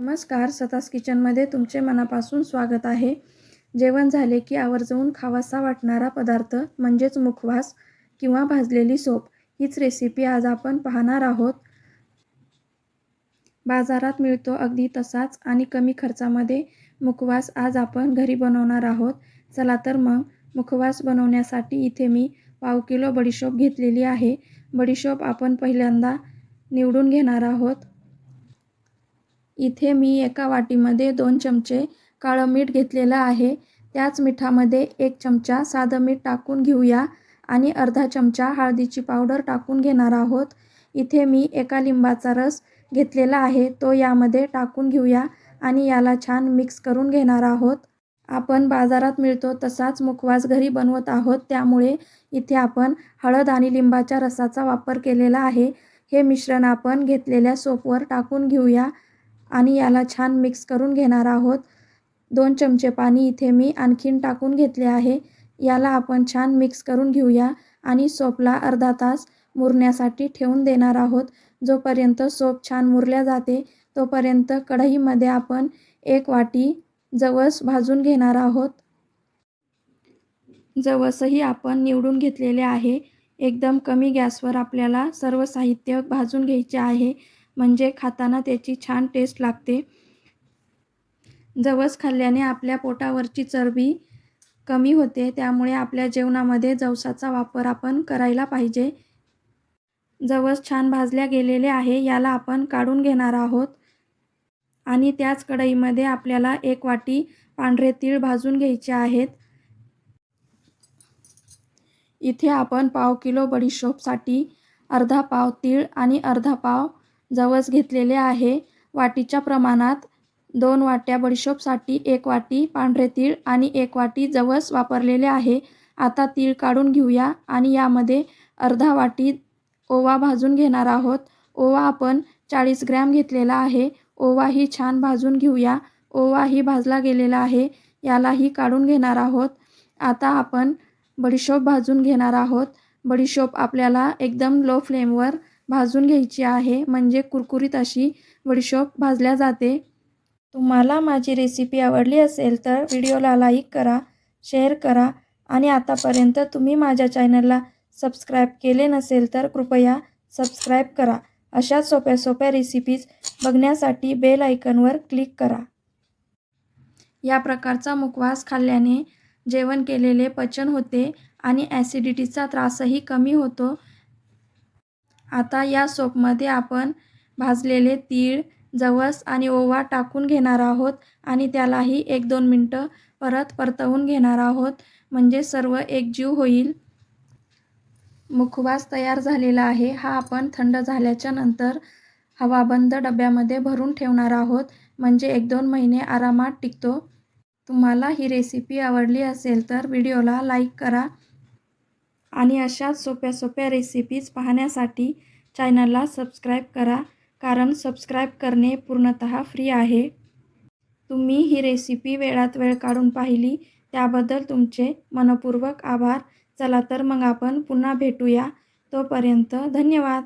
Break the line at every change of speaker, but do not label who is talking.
नमस्कार सतास किचनमध्ये तुमचे मनापासून स्वागत आहे. जेवण झाले की आवर्जवून खावासा वाटणारा पदार्थ म्हणजेच मुखवास किंवा भाजलेली सोप. हीच रेसिपी आज आपण पाहणार आहोत. बाजारात मिळतो अगदी तसाच आणि कमी खर्चामध्ये मुखवास आज आपण घरी बनवणार आहोत. चला तर मग मुखवास बनवण्यासाठी इथे मी पाव किलो बडीशोप घेतलेली आहे. बडीशोप आपण पहिल्यांदा निवडून घेणार आहोत. इथे मी एका वाटीमध्ये दोन चमचे काळं मीठ घेतलेलं आहे. त्याच मिठामध्ये एक चमचा साधं मीठ टाकून घेऊया आणि अर्धा चमचा हळदीची पावडर टाकून घेणार आहोत. इथे मी एका लिंबाचा रस घेतलेला आहे. तो यामध्ये टाकून घेऊया आणि याला छान मिक्स करून घेणार आहोत. आपण बाजारात मिळतो तसाच मुखवास घरी बनवत आहोत. त्यामुळे इथे आपण हळद आणि लिंबाच्या रसाचा वापर केलेला आहे. हे मिश्रण आपण घेतलेल्या सोपवर टाकून घेऊया. आणि याला छान मिक्स करून घेणार आहोत. दोन चमचे पाणी इथे मी आणखीन टाकून घेतले आहे. याला आपण छान मिक्स करून घेऊया आणि सोपला अर्धा तास मुरण्यासाठी ठेवून देणार आहोत. जोपर्यंत सोप छान मुरल्या जाते तोपर्यंत कढईमध्ये आपण एक वाटी जवस भाजून घेणार आहोत. जवसही आपण निवडून घेतलेले आहे. एकदम कमी गॅसवर आपल्याला सर्व साहित्य भाजून घ्यायचे आहे. म्हणजे खाताना त्याची छान टेस्ट लागते. जवस खाल्ल्याने आपल्या पोटावरची चरबी कमी होते त्यामुळे आपल्या जेवणामध्ये जवसाचा वापर आपण करायला पाहिजे. जवस छान भाजल्या गेलेले आहे याला आपण काढून घेणार आहोत. आणि त्याच कढईमध्ये आपल्याला एक वाटी पांढरे तीळ भाजून घ्यायचे आहेत. इथे आपण पाव किलो बडीशोपसाठी अर्धा पाव तीळ आणि अर्धा पाव जवस घेतलेले आहे. वाटीच्या प्रमाणात दोन वाट्या बडीशोपसाठी एक वाटी पांढरे तीळ आणि एक वाटी जवस वापरलेले आहे. आता तीळ काढून घेऊया आणि यामध्ये अर्धा वाटी ओवा भाजून घेणार आहोत. ओवा आपण चाळीस ग्रॅम घेतलेला आहे. ओवाही छान भाजून घेऊया. ओवाही भाजला गेलेला आहे. यालाही काढून घेणार आहोत. आता आपण बडीशोप भाजून घेणार आहोत. बडीशोप आपल्याला एकदम लो फ्लेमवर भाजून घ्यायची आहे. म्हणजे कुरकुरीत अशी बडीशोप भाजल्या जाते. तुम्हाला माझी रेसिपी आवडली असेल तर व्हिडिओला लाईक करा शेअर करा आणि आतापर्यंत तुम्ही माझ्या चॅनलला सबस्क्राईब केले नसेल तर कृपया सबस्क्राईब करा. अशा सोप्या सोप्या रेसिपीज बघण्यासाठी बेल आयकनवर क्लिक करा. या प्रकारचा मुखवास खाल्ल्याने जेवण केलेले पचन होते आणि ॲसिडिटीचा त्रासही कमी होतो. आता या सोपमध्ये आपण भाजलेले तीळ जवस आणि ओवा टाकून घेणार आहोत आणि त्यालाही एक दोन मिनटं परत परतवून घेणार आहोत. म्हणजे सर्व एकजीव होईल. मुखवास तयार झालेला आहे. हा आपण थंड झाल्याच्यानंतर हवाबंद डब्यामध्ये भरून ठेवणार आहोत. म्हणजे एक दोन महिने आरामात टिकतो. तुम्हाला ही रेसिपी आवडली असेल तर व्हिडिओला लाईक करा. आणि अशाच सोप्या सोप्या रेसिपीज पाहण्यासाठी चॅनलला सबस्क्राईब करा कारण सबस्क्राईब करणे पूर्णतः फ्री आहे. तुम्ही ही रेसिपी वेळात वेळ काढून पाहिली त्याबद्दल तुमचे मनपूर्वक आभार. चला तर मग आपण पुन्हा भेटूया. तोपर्यंत धन्यवाद.